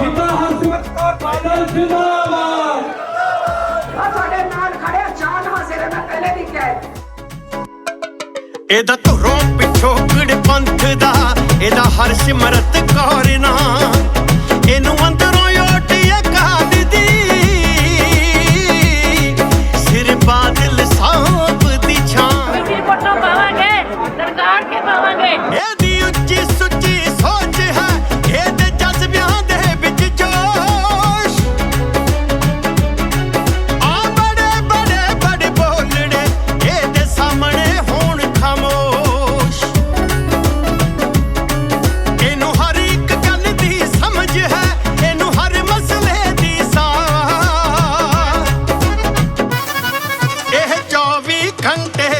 ਜਿੰਦਾ ਹਰਸਿਮਰਤ ਕੌਰ ਬਾਦਲ ਜਿੰਦਾਬਾਦ ਆ ਤੁਹਾਡੇ ਨਾਲ ਖੜੇ ਚਾਰ ਵਸੇਰੇ ਮੈਂ ਪਹਿਲੇ ਵੀ ਕਿਹਾ ਇਹਦਾ ਧਰੋਂ ਪਿੱਛੋਂ ਕਿਹੜੇ ਪੰਥ ਦਾ ਇਹਦਾ ਹਰਸਿਮਰਤ ਕੌਰ cante